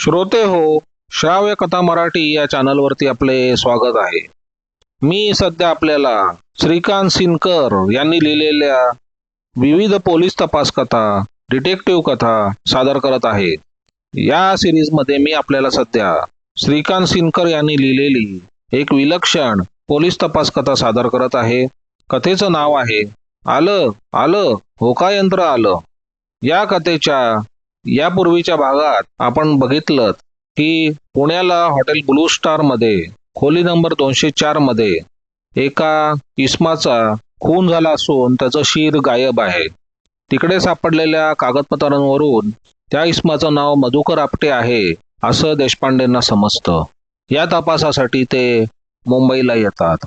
श्रोते हो श्राव्य कथा मराठी या चॅनलवरती आपले स्वागत आहे. मी सध्या आपल्याला श्रीकांत सिनकर यांनी लिहिलेल्या विविध पोलीस तपास कथा डिटेक्टिव्ह कथा सादर करत आहे. या सिरीजमध्ये मी आपल्याला सध्या श्रीकांत सिनकर यांनी लिहिलेली एक विलक्षण पोलीस तपास कथा सादर करत आहे. कथेचं नाव आहे आलं आलं होका यंत्र आलं? या कथेच्या यापूर्वीच्या भागात आपण बघितलं की पुण्याला हॉटेल ब्लू स्टारमध्ये खोली नंबर दोनशे चारमध्ये एका इस्माचा खून झाला असून त्याचं शीर गायब आहे. तिकडे सापडलेल्या कागदपत्रांवरून त्या इस्माचं नाव मधुकर आपटे आहे असं देशपांडेंना समजतं. या तपासासाठी ते मुंबईला येतात.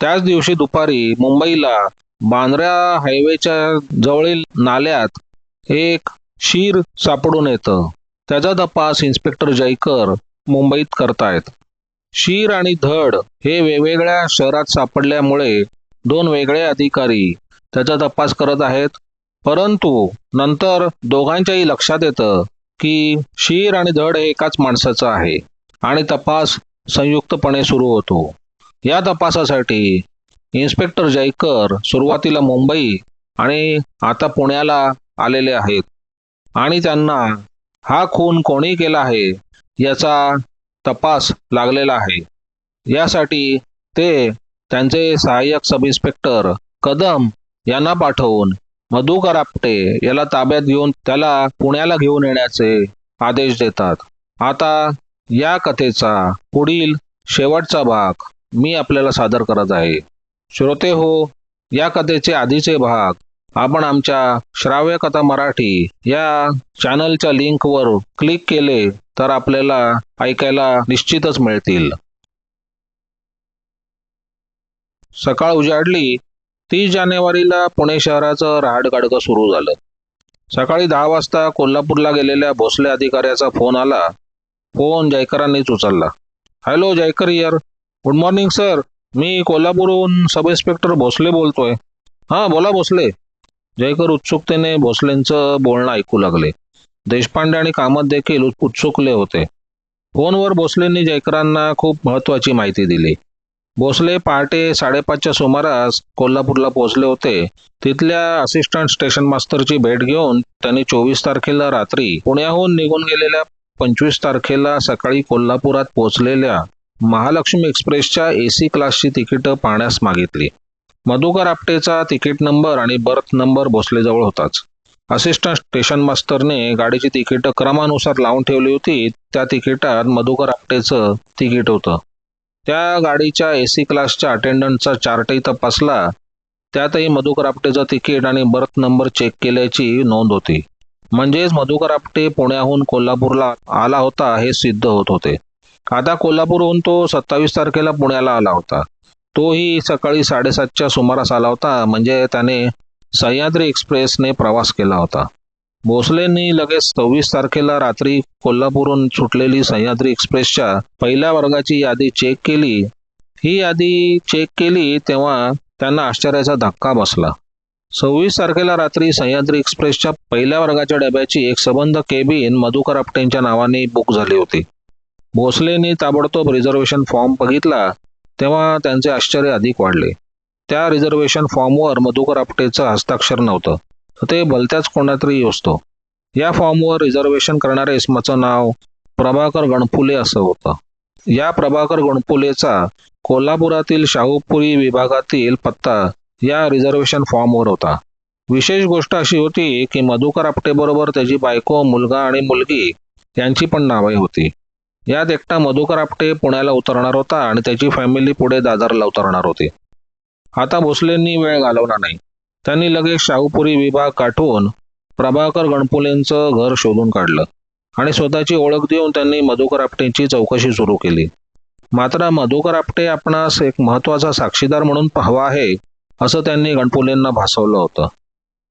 त्याच दिवशी दुपारी मुंबईला बांद्रा हायवेच्या जवळील नाल्यात एक शीर सापडून येतं. त्याचा तपास इन्स्पेक्टर जयकर मुंबईत करतायत. शीर आणि धड हे वेगवेगळ्या शहरात सापडल्यामुळे दोन वेगळे अधिकारी त्याचा तपास करत आहेत. परंतु नंतर दोघांच्याही लक्षात येतं की शीर आणि धड हे एकाच माणसाचं आहे आणि तपास संयुक्तपणे सुरू होतो. या तपासासाठी इन्स्पेक्टर जयकर सुरुवातीला मुंबई आणि आता पुण्याला आलेले आहेत. आणि त्यांना हा खून कोणी केला आहे याचा तपास लागलेला आहे. यासाठी ते त्यांचे सहाय्यक सब इन्स्पेक्टर कदम यांना पाठवून मधुकर आपटे याला ताब्यात घेऊन त्याला पुण्याला घेऊन येण्याचे आदेश देतात. आता या कथेचा पुढील शेवटचा भाग मी आपल्याला सादर करत आहे. श्रोते हो या कथेचे आधीचे भाग आपण आमच्या श्राव्य कथा मराठी या चॅनलच्या लिंकवर क्लिक केले तर आपल्याला ऐकायला निश्चितच मिळतील. सकाळ उजाडली तीस जानेवारीला पुणे शहराचं रहाडगाडकं सुरू झालं. सकाळी दहा वाजता कोल्हापूरला गेलेल्या भोसले अधिकाऱ्याचा फोन आला. फोन जयकरांनीच उचलला. Hello Jaykar here good morning sir मी कोल्हापूरहून सब इन्स्पेक्टर भोसले बोलतोय. हां बोला भोसले. जयकर उत्सुकतेने भोसलेंचं बोलणं ऐकू लागले. देशपांडे आणि कामत देखील उत्सुकले होते. फोनवर भोसलेंनी जयकरांना खूप महत्वाची माहिती दिली. भोसले पहाटे साडेपाचच्या सुमारास कोल्हापूरला पोहोचले होते. तिथल्या असिस्टंट स्टेशन मास्टरची भेट घेऊन त्यांनी चोवीस तारखेला रात्री पुण्याहून निघून गेलेल्या पंचवीस तारखेला सकाळी कोल्हापुरात पोहोचलेल्या महालक्ष्मी एक्सप्रेसच्या एसी क्लासची तिकीटं पाहण्यास मागितली. मधुकर आपटेचा तिकीट नंबर आणि बर्थ नंबर भोसलेजवळ होताच. असिस्टंट स्टेशन मास्टरने गाडीची तिकीटं क्रमानुसार लावून ठेवली होती. त्या तिकिटात मधुकर आपटेचं तिकीट होतं. त्या गाडीच्या एसी क्लासच्या अटेंडंटचा चार्टही तपासला. त्यातही मधुकर आपटेचं तिकीट आणि बर्थ नंबर चेक केल्याची नोंद होती. म्हणजेच मधुकर आपटे पुण्याहून कोल्हापूरला आला होता हे सिद्ध होत होते. आता कोल्हापूरहून तो सत्तावीस तारखेला पुण्याला आला होता. तोही सकाळी साडेसातच्या सुमारास आला होता म्हणजे त्याने सह्याद्री एक्सप्रेसने प्रवास केला होता. भोसलेंनी लगेच सव्वीस तारखेला रात्री कोल्हापूरहून सुटलेली सह्याद्री एक्सप्रेसच्या पहिल्या वर्गाची यादी चेक केली. ही यादी चेक केली तेव्हा त्यांना आश्चर्याचा धक्का बसला. सव्वीस तारखेला रात्री सह्याद्री एक्सप्रेसच्या पहिल्या वर्गाच्या डब्याची एक सबंध केबिन मधुकर आपटेंच्या नावाने बुक झाली होती. भोसलेंनी ताबडतोब रिझर्वेशन फॉर्म बघितला. तेव्हा त्यांचे आश्चर्य अधिक वाढले. त्या रिझर्वेशन फॉर्मवर मधुकर आपटेचं हस्ताक्षर नव्हतं. ते भलत्याच कोणातरी असतो. या फॉर्मवर रिझर्वेशन करणाऱ्या इसमाचं नाव प्रभाकर गणपुले असं होतं. या प्रभाकर गणपुलेचा कोल्हापुरातील शाहूपुरी विभागातील पत्ता या रिझर्वेशन फॉर्मवर होता. विशेष गोष्ट अशी होती की मधुकर आपटेबरोबर त्याची बायको मुलगा आणि मुलगी यांची पण नावे होती. यात एकटा मधुकर आपटे पुण्याला उतरणार होता आणि त्याची फॅमिली पुढे दादरला उतरणार होती. आता भोसलेंनी वेळ घालवला नाही. त्यांनी लगेच शाहूपुरी विभाग काठवून प्रभाकर गणपुलेंचं घर शोधून काढलं आणि स्वतःची ओळख देऊन त्यांनी मधुकर आपटेंची चौकशी सुरू केली. मात्र मधुकर आपटे आपणास एक महत्त्वाचा साक्षीदार म्हणून पाहावा आहे असं त्यांनी गणपुलेंना भासवलं होतं.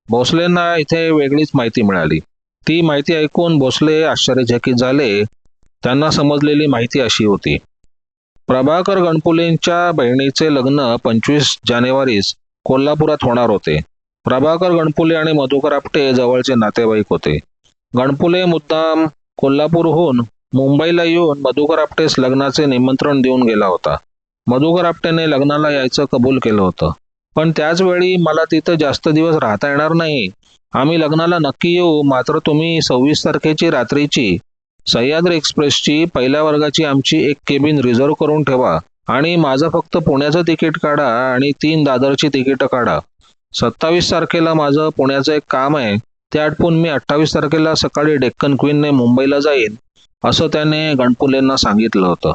भोसलेंना इथे वेगळीच माहिती मिळाली. ती माहिती ऐकून भोसले आश्चर्यचकित झाले त्यांना समजलेली माहिती अशी होती. प्रभाकर गणपुलेंच्या बहिणीचे लग्न पंचवीस जानेवारीस कोल्हापुरात होणार होते. प्रभाकर गणपुले आणि मधुकर आपटे जवळचे नातेवाईक होते. गणपुले मुद्दाम कोल्हापूरहून मुंबईला येऊन मधुकर आपटेस लग्नाचे निमंत्रण देऊन गेला होता. मधुकर आपटेने लग्नाला यायचं कबूल केलं होतं. पण त्याच वेळी मला तिथं जास्त दिवस राहता येणार नाही. आम्ही लग्नाला नक्की येऊ मात्र तुम्ही सव्वीस तारखेची रात्रीची सह्याद्री एक्सप्रेसची पहिल्या वर्गाची आमची एक केबिन रिझर्व करून ठेवा आणि माझं फक्त पुण्याचं तिकीट काढा आणि तीन दादरची तिकीटं काढा. सत्तावीस तारखेला माझं पुण्याचं एक काम आहे ते आटपून मी अठ्ठावीस तारखेला सकाळी डेक्कन क्वीनने मुंबईला जाईन असं त्याने गणपुलेंना सांगितलं होतं.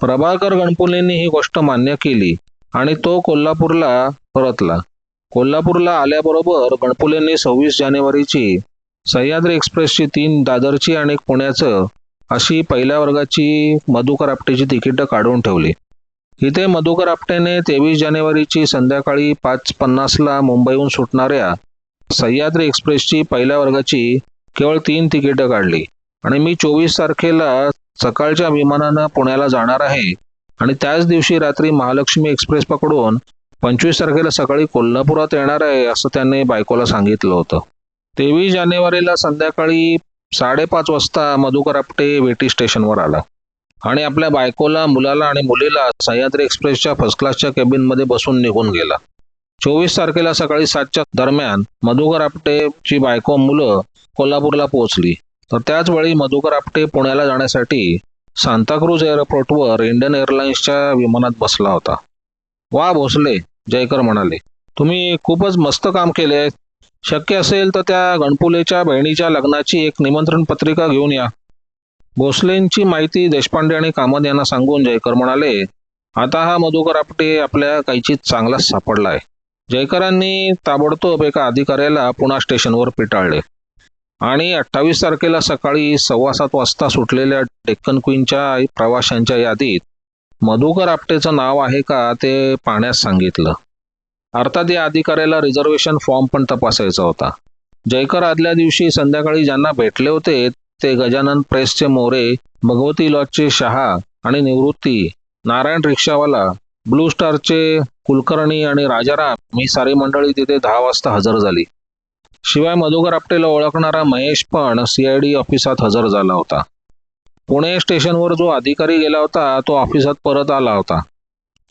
प्रभाकर गणपुलेंनी ही गोष्ट मान्य केली आणि तो कोल्हापूरला परतला. कोल्हापूरला आल्याबरोबर गणपुलेंनी सव्वीस जानेवारीची सह्याद्री एक्सप्रेसची तीन दादरची आणि एक पुण्याचं अशी पहिल्या वर्गाची मधुकर आपटेची तिकीटं काढून ठेवली. इथे मधुकर आपटेने तेवीस जानेवारीची संध्याकाळी पाच पन्नासला मुंबईहून सुटणाऱ्या सह्याद्री एक्सप्रेसची पहिल्या वर्गाची केवळ तीन तिकीटं काढली. आणि मी चोवीस तारखेला सकाळच्या विमानानं पुण्याला जाणार आहे. आणि त्याच दिवशी रात्री महालक्ष्मी एक्सप्रेस पकडून पंचवीस तारखेला सकाळी कोल्हापुरात येणार आहे असं त्याने बायकोला सांगितलं होतं. तेवीस जानेवारीला संध्याकाळी साडेपाच वाजता मधुकर आपटे वेटी स्टेशनवर आला. आणि आपल्या बायकोला मुलाला आणि मुलीला सह्याद्री एक्सप्रेसच्या फर्स्ट क्लासच्या केबिनमध्ये बसून निघून गेला. चोवीस तारखेला सकाळी सातच्या दरम्यान मधुकर आपटेची बायको मुलं कोल्हापूरला पोहोचली. तर त्याच वेळी मधुकर आपटे पुण्याला जाण्यासाठी सांताक्रूज एअरपोर्टवर इंडियन एअरलाइन्सच्या विमानात बसला होता. वा भोसले जयकर म्हणाले तुम्ही खूपच मस्त काम केले आहे शक्य असेल तर त्या गणपुलेच्या बहिणीच्या लग्नाची एक निमंत्रण पत्रिका घेऊन या. भोसलेंची माहिती देशपांडे आणि कामत यांना सांगून जयकर म्हणाले आता हा मधुकर आपटे आपल्या कैचीत चांगलाच सापडला आहे जयकरांनी ताबडतोब एका अधिकाऱ्याला पुणा स्टेशनवर पिटाळले. आणि अठ्ठावीस तारखेला सकाळी सव्वा सात वाजता सुटलेल्या डेक्कन क्वीनच्या प्रवाशांच्या यादीत मधुकर आपटेचं नाव आहे का ते पाहण्यास सांगितलं. अर्थात या अधिकाऱ्याला रिझर्वेशन फॉर्म पण तपासायचा होता. जयकर आदल्या दिवशी संध्याकाळी ज्यांना भेटले होते ते गजानन प्रेसचे मोरे भगवती लॉजचे शहा आणि निवृत्ती नारायण रिक्षावाला ब्लू स्टारचे कुलकर्णी आणि राजाराम ही सारी मंडळी तिथे दहा वाजता हजर झाली. शिवाय मधुकर आपटेला ओळखणारा महेश पण सीआयडी ऑफिसात हजर झाला होता. पुणे स्टेशनवर जो अधिकारी गेला होता तो ऑफिसात परत आला होता.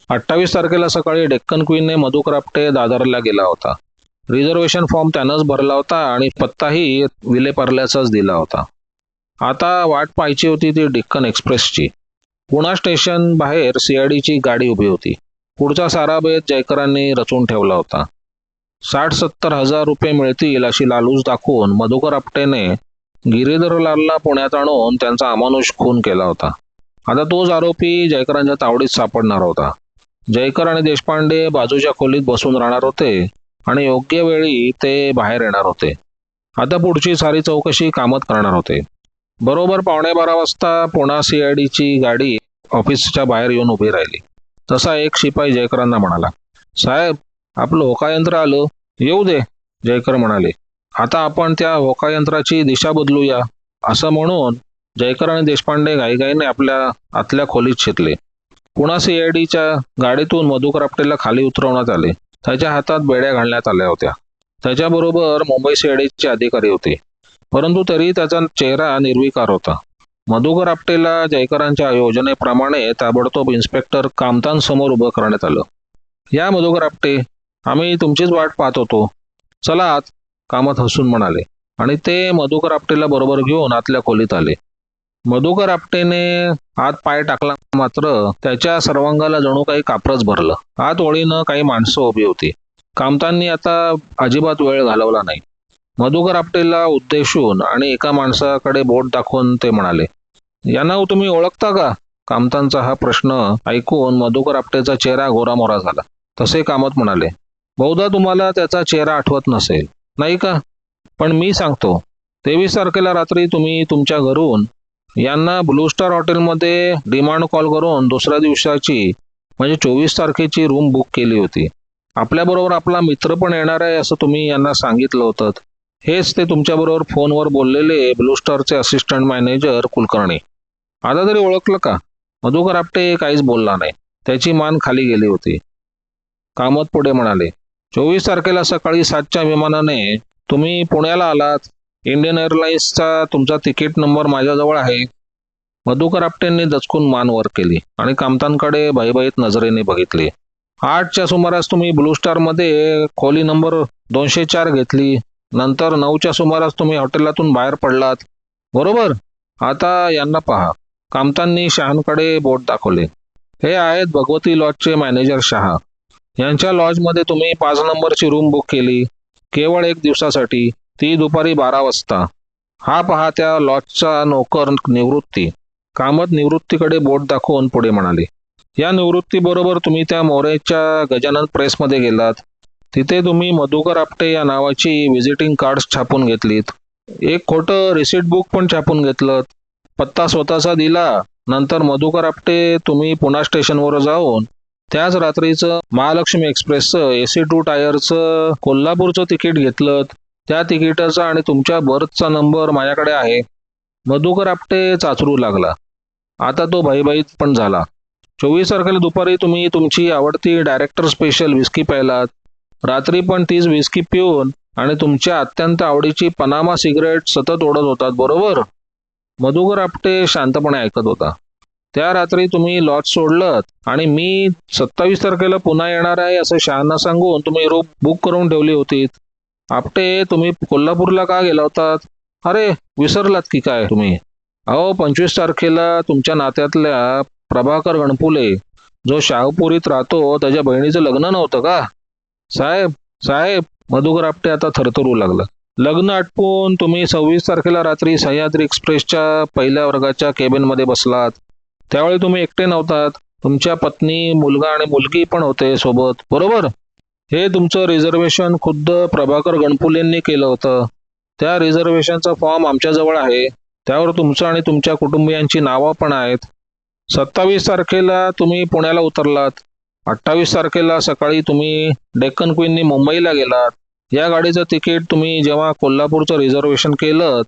अठ्ठावीस तारखेला सकाळी डेक्कन क्वीनने मधुकर आपटे दादरला गेला होता. रिझर्वेशन फॉर्म त्यानंच भरला होता आणि पत्ताही विलेपार्ल्याचाच दिला होता. आता वाट पाहायची होती ती डेक्कन एक्सप्रेसची. पुणा स्टेशन बाहेर सीआयडीची गाडी उभी होती. पुढचा सारा बेत जयकरांनी रचून ठेवला होता. साठ सत्तर हजार रुपये मिळतील अशी लालूच दाखवून मधुकर आपटेने गिरीधरलालला पुण्यात आणून त्यांचा अमानुष खून केला होता. आता तोच आरोपी जयकरांच्या तावडीत सापडणार होता. जयकर आणि देशपांडे बाजूच्या खोलीत बसून राहणार होते आणि योग्य वेळी ते बाहेर येणार होते. आता पुढची सारी चौकशी कामत करणार होते. बरोबर पावणे बारा वाजता पुणा सीआयडीची गाडी ऑफिसच्या बाहेर येऊन उभी राहिली. तसा एक शिपाई जयकरांना म्हणाला साहेब आपलं होकायंत्र आलं. येऊ दे जयकर म्हणाले. आता आपण त्या होकायंत्राची दिशा बदलूया. असं म्हणून जयकर आणि देशपांडे घाईघाईने आपल्या आतल्या खोलीत शिरले. पुणा सीआयडीच्या गाडीतून मधुकर आपटेला खाली उतरवण्यात आले? त्याच्या हातात बेड्या घालण्यात आल्या होत्या. त्याच्याबरोबर मुंबई सीआयडीचे अधिकारी होते. परंतु तरी त्याचा चेहरा निर्विकार होता. मधुकर आपटेला जयकरांच्या योजनेप्रमाणे ताबडतोब इन्स्पेक्टर कामतांसमोर उभं करण्यात आलं. या मधुकर आपटे आम्ही तुमचीच वाट पाहत होतो. चला आत कामत हसून म्हणाले. आणि ते मधुकर आपटेला बरोबर घेऊन आतल्या खोलीत आले. मधुकर आपटेने आत पाय टाकला मात्र त्याच्या सर्वांगाला जणू काही कापरच भरलं. आत ओळीनं काही माणसं उभी होती. कामतांनी आता अजिबात वेळ घालवला नाही. मधुकर आपटेला उद्देशून आणि एका माणसाकडे बोट दाखवून ते म्हणाले यांना तुम्ही ओळखता का? कामतांचा हा प्रश्न ऐकून मधुकर आपटेचा चेहरा गोरामोरा झाला. तसे कामत म्हणाले बहुधा तुम्हाला त्याचा चेहरा आठवत नसेल. नाही का? पण मी सांगतो तेवीस तारखेला रात्री तुम्ही तुमच्या घरून यांना ब्लू स्टार हॉटेलमध्ये डिमांड कॉल करून दुसऱ्या दिवसाची म्हणजे चोवीस तारखेची रूम बुक केली होती. आपल्याबरोबर आपला मित्र पण येणार आहे असं तुम्ही यांना सांगितलं होतं. हेच ते तुमच्याबरोबर फोनवर बोललेले ब्लू स्टारचे असिस्टंट मॅनेजर कुलकर्णी. आता तरी ओळखलं का? मधुकर आपटे काहीच बोलला नाही. त्याची मान खाली गेली होती. कामत पुढे म्हणाले चोवीस तारखेला सकाळी सातच्या विमानाने तुम्ही पुण्याला आलात. इंडियन एअरलाइन्सचा तुमचा तिकीट नंबर माझ्याजवळ आहे. मधुकर आपटेंनी दचकून मान वर केली आणि कामतांकडे भयभीत नजरेने बघितले. आठच्या सुमारास तुम्ही ब्लू स्टारमध्ये खोली नंबर दोनशे चार घेतली. नंतर नऊच्या सुमारास तुम्ही हॉटेलातून बाहेर पडलात. बरोबर? आता यांना पहा. कामतांनी शहांकडे बोट दाखवले. हे आहेत भगवती लॉजचे मॅनेजर शहा. यांच्या लॉजमध्ये तुम्ही पाच नंबरची रूम बुक केली. केवळ एक दिवसासाठी. ती दुपारी बारा वाजता. हा पहा त्या लॉजचा नोकर निवृत्ती. कामत निवृत्तीकडे बोट दाखवून पुढे म्हणाले या निवृत्तीबरोबर तुम्ही त्या मोरेच्या गजानन प्रेसमध्ये गेलात. तिथे तुम्ही मधुकर आपटे या नावाची व्हिजिटिंग कार्ड्स छापून घेतलीत. एक खोटं रिसिट बुक पण छापून घेतलं पत्ता स्वतःचा दिला नंतर मधुकर आपटे तुम्ही पुणा स्टेशनवर जाऊन त्याच रात्रीचं महालक्ष्मी एक्सप्रेसचं ए सी टू टायरचं कोल्हापूरचं तिकीट घेतलं त्या तिकिटाचा आणि तुमच्या बर्थचा नंबर माझ्याकडे आहे. मधुकर आपटे चाचरू लागला. आता तो भयभीत पण झाला. चोवीस तारखेला दुपारी तुम्ही तुमची आवडती डायरेक्टर स्पेशल विस्की प्यायलात. रात्री पण तीच विस्की पिऊन आणि तुमच्या अत्यंत आवडीची पनामा सिगरेट सतत ओढत होतात बरोबर? मधुकर आपटे शांतपणे ऐकत होता. त्या रात्री तुम्ही लॉज सोडलं आणि मी सत्तावीस तारखेला पुन्हा येणार आहे असं शहांना सांगून तुम्ही रोप बुक करून ठेवली होती आपटे तुम्ही कोल्हापूरला का गेला होतात अरे विसरलात की काय तुम्ही? अहो पंचवीस तारखेला तुमच्या नात्यातल्या प्रभाकर गणपुले जो शाहपुरीत राहतो त्याच्या बहिणीचं लग्न नव्हतं का? साहेब साहेब मधुकर आपटे आता थरथरू लागला. लग्न आटपून तुम्ही सव्वीस तारखेला रात्री सह्याद्री एक्सप्रेसच्या पहिल्या वर्गाच्या केबिनमध्ये बसलात. त्यावेळी तुम्ही एकटे नव्हतात. तुमच्या पत्नी मुलगा आणि मुलगी पण होते सोबत. बरोबर? हे तुमचं रिझर्वेशन खुद्द प्रभाकर गणपुलेंनी केलं होतं. त्या रिझर्वेशनचा फॉर्म आमच्याजवळ आहे. त्यावर तुमचं आणि तुमच्या कुटुंबियांची नावं पण आहेत. सत्तावीस तारखेला तुम्ही पुण्याला उतरलात. अठ्ठावीस तारखेला सकाळी तुम्ही डेक्कन क्वीननी मुंबईला गेलात. या गाडीचं तिकीट तुम्ही जेव्हा कोल्हापूरचं रिझर्वेशन केलं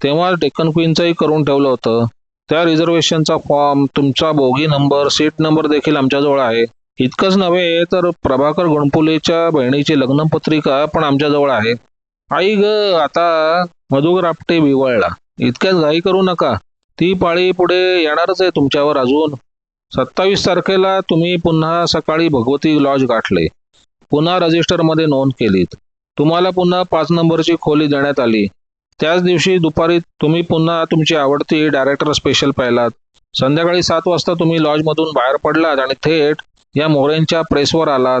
तेव्हा डेक्कन क्वीनचंही करून ठेवलं होतं. त्या रिझर्वेशनचा फॉर्म तुमचा बोगी नंबर सीट नंबर देखील आमच्याजवळ आहे. इतकंच नव्हे तर प्रभाकर गणपुलेच्या बहिणीची लग्नपत्रिका पण आमच्याजवळ आहे. आई ग आता मधुगर आपटे बिवळला इतक्यात घाई करू नका. ती पाळी पुढे येणारच आहे तुमच्यावर अजून. सत्तावीस तारखेला तुम्ही पुन्हा सकाळी भगवती लॉज गाठले. पुन्हा रजिस्टरमध्ये नोंद केलीत. तुम्हाला पुन्हा पाच नंबरची खोली देण्यात आली. त्याच दिवशी दुपारी तुम्ही पुन्हा तुमची आवडती डायरेक्टर स्पेशल पाहिलात. संध्याकाळी सात वाजता तुम्ही लॉजमधून बाहेर पडलात आणि थेट या मोऱ्यांच्या प्रेसवर आलात.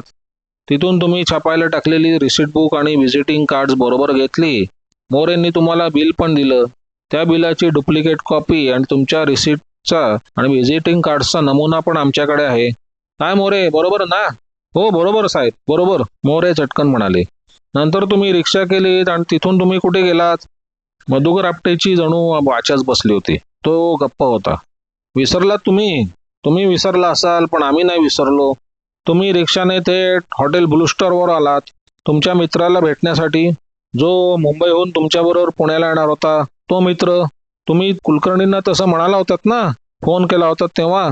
तिथून तुम्ही छापायला टाकलेली रिसिट बुक आणि व्हिजिटिंग कार्ड्स बरोबर घेतली. मोरेंनी तुम्हाला बिल पण दिलं. त्या बिलाची डुप्लिकेट कॉपी आणि तुमच्या रिसिटचा आणि व्हिजिटिंग कार्डचा नमुना पण आमच्याकडे आहे. काय मोरे बरोबर ना? हो बरोबर साहेब बरोबर मोरे चटकन म्हणाले. नंतर तुम्ही रिक्षा केलीत आणि तिथून तुम्ही कुठे गेलात? मधुकर आपटेची जणू वाचाच बसली होती. तो गप्प होता. विसरलात तुम्ही? तुम्ही विसरला असाल पण आम्ही नाही विसरलो. तुम्ही रिक्षाने थेट हॉटेल ब्लूस्टरवर आलात. तुमच्या मित्राला भेटण्यासाठी जो मुंबईहून तुमच्याबरोबर पुण्याला येणार होता तो मित्र. तुम्ही कुलकर्णींना तसं म्हणाला होतात ना? फोन केला होता तेव्हा.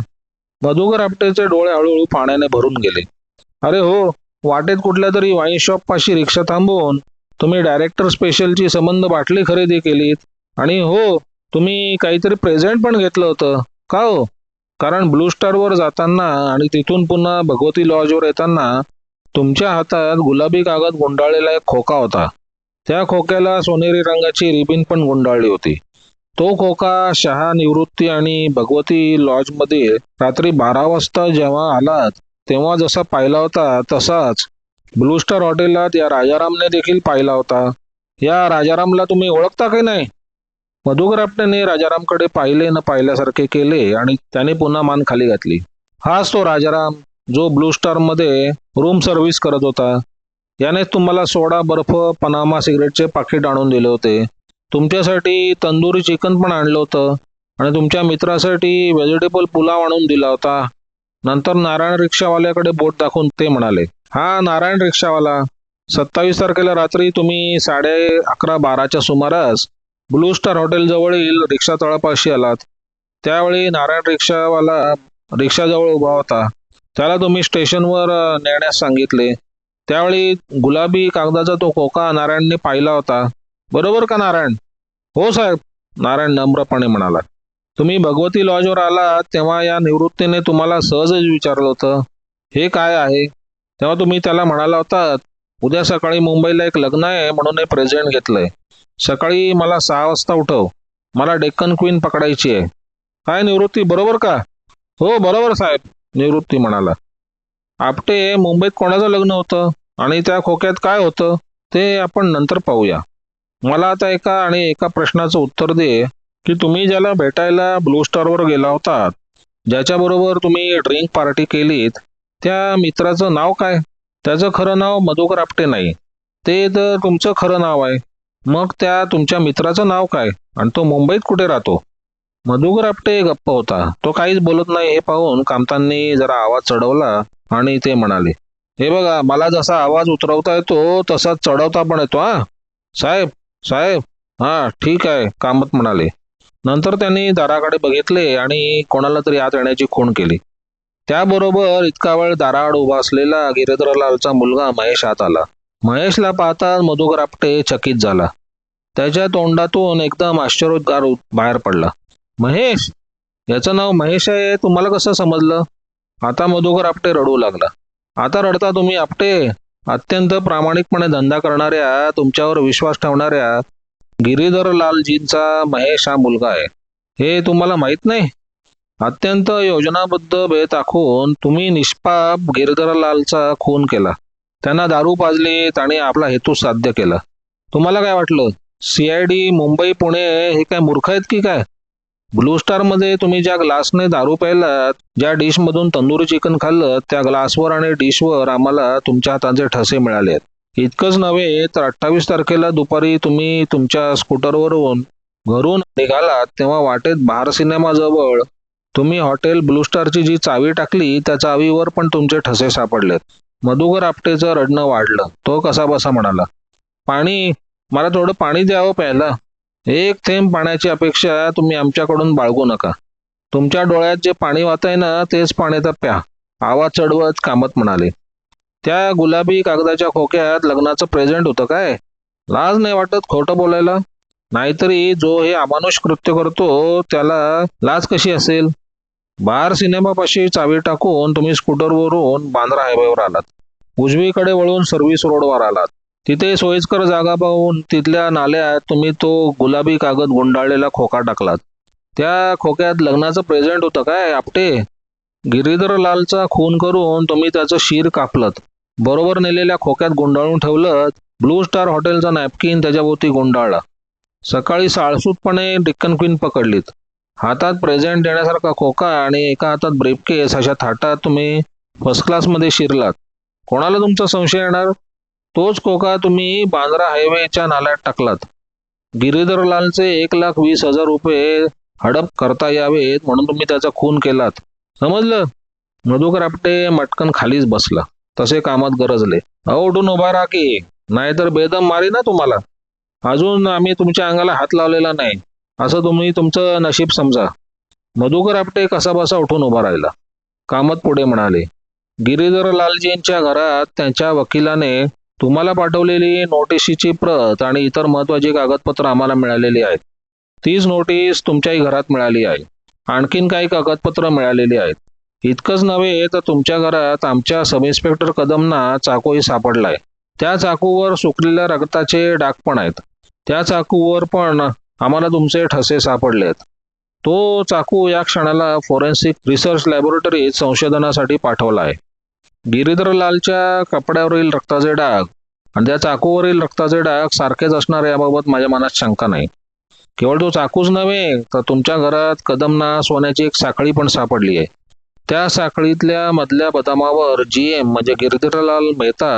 मधुकर आपटेचे डोळे हळूहळू पाण्याने भरून गेले. अरे हो वाटेत कुठल्या तरी वाईन शॉप पाशी रिक्षा थांबवून तुम्ही डायरेक्टर स्पेशलची संबंध बाटली खरेदी केलीत. आणि हो तुम्ही काहीतरी प्रेझेंट पण घेतलं होतं. का हो? कारण ब्लू स्टारवर जाताना आणि तिथून पुन्हा भगवती लॉजवर येताना तुमच्या हातात गुलाबी कागद गुंडाळलेला एक खोका होता. त्या खोक्याला सोनेरी रंगाची रिबिन पण गुंडाळली होती. तो खोका शहा निवृत्ती आणि भगवती लॉजमध्ये रात्री बारा वाजता जेव्हा आलात तेव्हा जसा पाहिला होता तसाच ब्लू स्टार हॉटेलात या राजारामने देखील पाहिला होता. या राजारामला तुम्ही ओळखता की नाही? मधुग्राप्टने राजारामकडे पाहिले न पाहिल्यासारखे केले आणि त्याने पुन्हा मान खाली घातली. हाच तो राजाराम जो ब्लू स्टारमध्ये रूम सर्व्हिस करत होता. याने तुम्हाला सोडा बर्फ पनामा सिगरेटचे पाकिट आणून दिले होते. तुमच्यासाठी तंदुरी चिकन पण आणलं होतं आणि तुमच्या मित्रासाठी व्हेजिटेबल पुलाव आणून दिला होता. नंतर नारायण रिक्षावाल्याकडे बोट दाखवून ते म्हणाले हा नारायण रिक्षावाला. सत्तावीस तारखेला रात्री तुम्ही साडे अकरा बाराच्या सुमारास ब्लू स्टार हॉटेल जवळील रिक्षा तळापाशी आलात त्यावेळी नारायण रिक्षावाला रिक्षाजवळ उभा होता. त्याला तुम्ही स्टेशनवर नेण्यास सांगितले. त्यावेळी गुलाबी कागदाचा तो खोका नारायणने पाहिला होता. बरोबर का नारायण? हो साहेब नारायण नम्रपणे म्हणाला. तुम्ही भगवती लॉजवर आलात तेव्हा या निवृत्तीने तुम्हाला सहजच विचारलं होतं. हे काय आहे? तेव्हा तुम्ही त्याला म्हणाला होता उद्या सकाळी मुंबईला एक लग्न आहे म्हणून हे प्रेझेंट घेतलंय. सकाळी मला सहा वाजता उठव. मला डेक्कन क्वीन पकडायची आहे. काय निवृत्ती बरोबर का? हो बरोबर साहेब निवृत्ती म्हणाला. आपटे मुंबईत कोणाचं लग्न होतं? आणि त्या खोक्यात काय होतं? ते आपण नंतर पाहूया. मला आता एका आणि एका प्रश्नाचं उत्तर दे की तुम्ही ज्याला भेटायला ब्लू स्टारवर गेला होतात ज्याच्याबरोबर तुम्ही ड्रिंक पार्टी केलीत त्या मित्राचं नाव काय? त्याचं खरं नाव मधुकर आपटे नाही. ते तर तुमचं खरं नाव आहे. मग त्या तुमच्या मित्राचं नाव काय? आणि तो मुंबईत कुठे राहतो? मधुकर आपटे गप्प होता. तो काहीच बोलत नाही. हे पाहून कामतांनी जरा आवाज चढवला आणि ते म्हणाले हे बघा मला जसा आवाज उतरवता येतो तसा चढवता पण येतो हा. साहेब साहेब. हा ठीक आहे कामत म्हणाले. नंतर त्यांनी दाराकडे बघितले आणि कोणाला तरी आत येण्याची खूण केली. त्याबरोबर इतका वेळ दाराआड उभा असलेला गिरीधरलालचा मुलगा महेश आत आला. महेशला पाहताच मधुकर आपटे चकित झाला. त्याच्या तोंडातून एकदम आश्चर्योद्गार बाहेर पडला. महेश! याचं नाव महेश आहे तुम्हाला कसं समजलं? आता मधुकर आपटे रडू लागला. आता रडता तुम्ही आपटे? अत्यंत प्रामाणिकपणे धंदा करणाऱ्या तुमच्यावर विश्वास ठेवणाऱ्या गिरीधर लालजींचा महेश हा मुलगा आहे. हे तुम्हाला माहीत नाही? अत्यंत योजनाबद्ध भेद आखून तुम्ही निष्पाप गिरधरलालचा खून केला. त्यांना दारू पाजलीत आणि आपला हेतू साध्य केला. तुम्हाला काय वाटलं? सीआयडी मुंबई पुणे हे काय मूर्ख आहेत की काय? ब्लू स्टारमध्ये तुम्ही ज्या ग्लासने दारू प्यायलात ज्या डिश मधून तंदुरी चिकन खाल्लं त्या ग्लासवर आणि डिशवर आम्हाला तुमच्या हातांचे ठसे मिळाले आहेत. इतकंच नव्हे तर अठ्ठावीस तारखेला दुपारी तुम्ही तुमच्या स्कूटरवरून घरून निघालात तेव्हा वाटेत बार सिनेमाजवळ तुम्ही हॉटेल ब्लू स्टारची जी चावी टाकली त्या चावीवर पण तुमचे ठसे सापडलेत. मधुकर आपटेचं रडणं वाढलं. तो कसा बसा म्हणाला? पाणी मला थोडं पाणी द्यावं प्यायला. एक थेंब पाण्याची अपेक्षा तुम्ही आमच्याकडून बाळगू नका. तुमच्या डोळ्यात जे पाणी वाहत आहे ना तेच पाणी तर प्या. आवाज चढवत कामत म्हणाले. त्या गुलाबी कागदाच्या खोक्यात लग्नाचं प्रेझेंट होतं काय? लाज नाही वाटत खोटं बोलायला? नाहीतरी जो हे अमानुष कृत्य करतो त्याला लाज कशी असेल? बार सिनेमापाशी चावी टाकून तुम्ही स्कूटरवरून बांद्रा हायवेवर आलात. उजवीकडे वळून सर्व्हिस रोडवर आलात. तिथे सोयीस्कर जागा पाहून तिथल्या नाल्यात तुम्ही तो गुलाबी कागद गुंडाळलेला खोका टाकलात. त्या खोक्यात लग्नाचं प्रेझेंट होतं काय आपटे? गिरीधर लालचा खून करून तुम्ही त्याचं शिर कापलत. बरोबर नेलेल्या खोक्यात गुंडाळून ठेवलं ब्लू स्टार हॉटेलचा नॅपकिन त्याच्याभोवती गुंडाळला. सकाळी साळसूतपणे डिक्कन क्वीन पकडलीत. हातात प्रेझेंट देण्यासारखा खोका आणि एका हातात ब्रीफकेस अशा थाटात तुम्ही फर्स्ट क्लासमध्ये शिरलात. कोणाला तुमचा संशय येणार? तोच कोका तुम्ही बांद्रा हायवेच्या नाल्यात टाकलात. गिरीधरलालचे एक लाख वीस हजार रुपये हडप करता यावेत म्हणून तुम्ही त्याचा खून केलात. समजलं? मधुकर आपटे मटकन खालीच बसला. तसे कामात गरजले. अहो उठून उभा राहा की. नाहीतर बेदम मारी ना तुम्हाला. अजून आम्ही तुमच्या अंगाला हात लावलेला नाही. असं तुम्ही तुमचं नशीब समजा. मधुकर आपटे कसा बसा उठून उभा राहिला. कामत पुढे म्हणाले गिरीधर लालजींच्या घरात त्यांच्या वकिलाने तुम्हाला पाठवलेली नोटिशीची प्रत आणि इतर महत्वाची कागदपत्र आम्हाला मिळालेली आहेत. तीच नोटीस तुमच्याही घरात मिळाली आहे. आणखीन काही कागदपत्र मिळालेली आहेत. इतकंच नव्हे तर तुमच्या घरात आमच्या सब इन्स्पेक्टर कदमना चाकूही सापडलाय. त्या चाकूवर सुकलेल्या रक्ताचे डाग पण आहेत. त्या चाकूवर पण आम्हाला तुमचे ठसे सापडले आहेत. तो चाकू या क्षणाला फॉरेन्सिक रिसर्च लॅबोरेटरीत संशोधनासाठी पाठवला आहे. गिरीधरलालच्या कपड्यावरील रक्ताचे डाग आणि त्या चाकूवरील रक्ताचे डाग सारखेच असणार याबाबत माझ्या मनात शंका नाही. केवळ तो चाकूच नव्हे तर तुमच्या घरात कदमना सोन्याची एक साखळी पण सापडली आहे. त्या साखळीतल्या मधल्या बदामावर जी एम म्हणजे गिरीधरलाल मेहता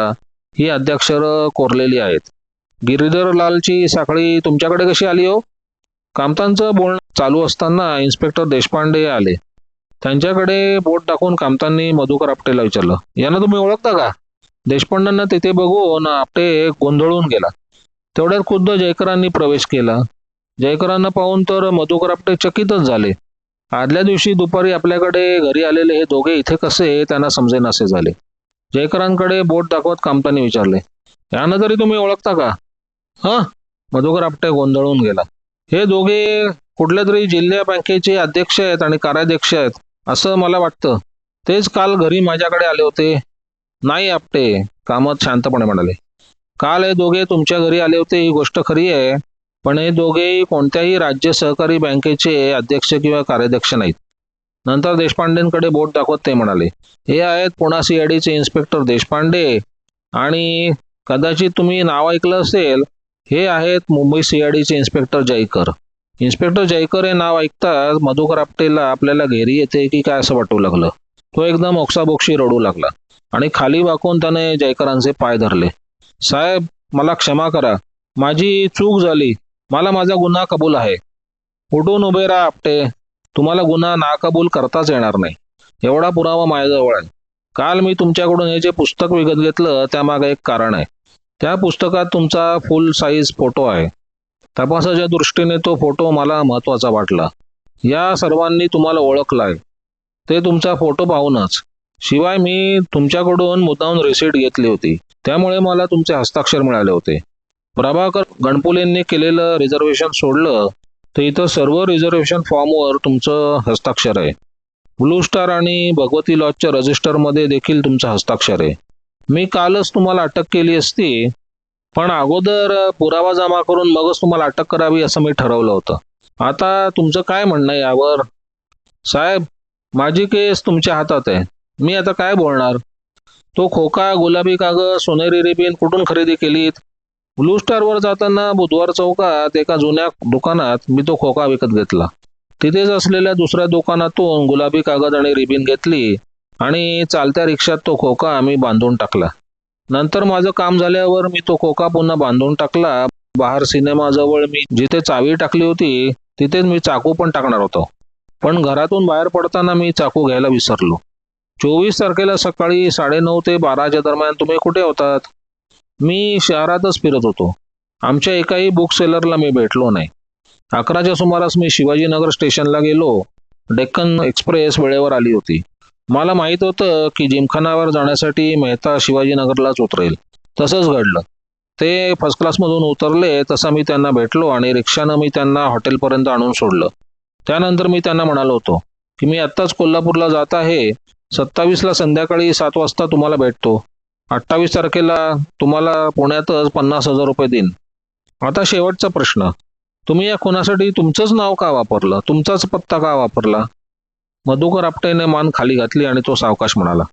ही अध्यक्षर कोरलेली आहेत. गिरीधरलालची साखळी तुमच्याकडे कशी आली हो? कामतांचं बोलणं चालू असताना इन्स्पेक्टर देशपांडे आले. त्यांच्याकडे बोट टाकून कामतांनी मधुकर आपटेला विचारलं. यांना तुम्ही ओळखता का? देशपांडांना तिथे बघून आपटे गोंधळून गेला. तेवढ्यात खुद्द जयकरांनी प्रवेश केला. जयकरांना पाहून तर मधुकर आपटे चकितच झाले. आदल्या दिवशी दुपारी आपल्याकडे घरी आलेले हे दोघे इथे कसे त्यांना समजेनासे झाले. जयकरांकडे बोट दाखवत कामतांनी विचारले यांना तरी तुम्ही ओळखता का? हा. मधुकर आपटे गोंधळून गेला. हे दोघे कुठल्या तरी जिल्हा बँकेचे अध्यक्ष आहेत आणि कार्याध्यक्ष आहेत. असं मला वाटतं. तेच काल घरी माझ्याकडे आले होते. नाही आपटे कामत शांतपणे म्हणाले. काल हे दोघे तुमच्या घरी आले होते ही गोष्ट खरी आहे पण हे दोघेही कोणत्याही राज्य सहकारी बँकेचे अध्यक्ष किंवा कार्याध्यक्ष नाहीत. नंतर देशपांडेंकडे बोट दाखवत ते म्हणाले हे आहेत पुणा सीआयडीचे इन्स्पेक्टर देशपांडे आणि कदाचित तुम्ही नाव ऐकलं असेल हे आहेत मुंबई सीआयडीचे इन्स्पेक्टर जयकर. इन्स्पेक्टर जयकर हे नाव ऐकताच मधुकर आपटेला आपल्याला घेरी येते की काय असं वाटू लागलं. तो एकदम ओक्साबोक्षी रडू लागला आणि खाली वाकून त्याने जयकरांचे पाय धरले. साहेब मला क्षमा करा. माझी चूक झाली. मला माझा गुन्हा कबूल आहे. उठून उभे राहा आपटे. तुम्हाला गुन्हा नाकबूल करताच येणार नाही. एवढा पुरावा माझ्याजवळ आहे. काल मी तुमच्याकडून हे जे पुस्तक विकत घेतलं त्यामागे एक कारण आहे. त्या पुस्तकात तुमचा फुल साईज फोटो आहे. तपासाच्या दृष्टीने तो फोटो मला महत्त्वाचा वाटला. या सर्वांनी तुम्हाला ओळखलाय. ते तुमचा फोटो पाहूनच. शिवाय मी तुमच्याकडून मुद्दाहून रिसीट घेतली होती. त्यामुळे मला तुमचे हस्ताक्षर मिळाले होते. प्रभाकर गणपुलेंनी केलेलं रिझर्वेशन सोडलं तर इथं सर्व रिझर्वेशन फॉर्मवर तुमचं हस्ताक्षर आहे. ब्लू स्टार आणि भगवती लॉजच्या रजिस्टरमध्ये देखील तुमचं हस्ताक्षर आहे. मी कालच तुम्हाला अटक केली असती पण अगोदर पुरावा जमा करून मगच तुम्हाला अटक करावी असं मी ठरवलं होतं. आता तुमचं काय म्हणणं यावर? साहेब माझी केस तुमच्या हातात आहे. मी आता काय बोलणार? तो खोका गुलाबी कागद सोनेरी रिबीन कुठून खरेदी केलीत? ब्लू स्टारवर जाताना बुधवार चौकात एका जुन्या दुकानात मी तो खोका विकत घेतला. तिथेच असलेल्या दुसऱ्या दुकानातून गुलाबी कागद आणि रिबीन घेतली आणि चालत्या रिक्षात तो खोका आम्ही बांधून टाकला. नंतर माझं काम झाल्यावर मी तो खोका पुन्हा बांधून टाकला. बाहेर सिनेमाजवळ मी जिथे चावी टाकली होती तिथेच मी चाकू पण टाकणार होतो. पण घरातून बाहेर पडताना मी चाकू घ्यायला विसरलो. चोवीस तारखेला सकाळी साडेनऊ ते बाराच्या दरम्यान तुम्ही कुठे होतात? मी शहरातच फिरत होतो. आमच्या एकाही बुक सेलरला मी भेटलो नाही. अकराच्या सुमारास मी शिवाजीनगर स्टेशनला गेलो. डेक्कन एक्सप्रेस वेळेवर आली होती. मला माहीत होतं की जिमखानावर जाण्यासाठी मेहता शिवाजीनगरलाच उतरेल. तसंच घडलं. ते फर्स्ट क्लासमधून उतरले तसं मी त्यांना भेटलो आणि रिक्षानं मी त्यांना हॉटेलपर्यंत आणून सोडलं. त्यानंतर मी त्यांना म्हणालो होतो की मी आत्ताच कोल्हापूरला जात आहे सत्तावीसला संध्याकाळी सात वाजता तुम्हाला भेटतो. अठ्ठावीस तारखेला तुम्हाला पुण्यातच पन्नास हजार रुपये देईन. आता शेवटचा प्रश्न. तुम्ही या खुनासाठी तुमचंच नाव का वापरलं? तुमचाच पत्ता का वापरला? मधुकर आपटेने मान खाली घातली आणि तो सावकाश म्हणाला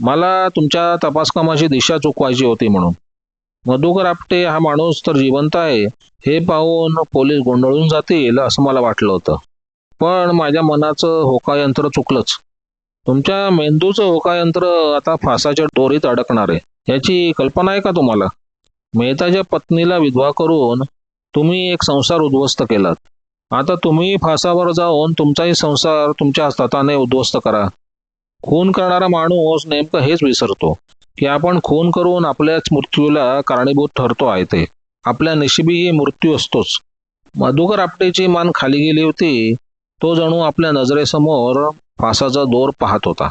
मला तुमच्या तपासकामाची दिशा चुकवायची होती म्हणून. मधुकर आपटे हा माणूस तर जिवंत आहे हे पाहून पोलीस गोंधळून जातील असं मला वाटलं होतं. पण माझ्या मनाचं होकायंत्र चुकलंच. तुमच्या मेंदूचं होकायंत्र आता फासाच्या दोरीत अडकणार आहे याची कल्पना आहे का तुम्हाला? मेहताच्या पत्नीला विधवा करून तुम्ही एक संसार उद्ध्वस्त केलात. आता तुम्ही फासावर जाऊन तुमचाही संसार तुमच्या हाताने उद्ध्वस्त करा. खून करणारा माणूस नेमकं हेच विसरतो की आपण खून करून आपल्याच मृत्यूला कारणीभूत ठरतो आहे ते. आपल्या नशिबीही मृत्यू असतोच. मधुकर आपटेची मान खाली गेली होती तो जणू आपल्या नजरेसमोर फासाचा दोर पाहत होता.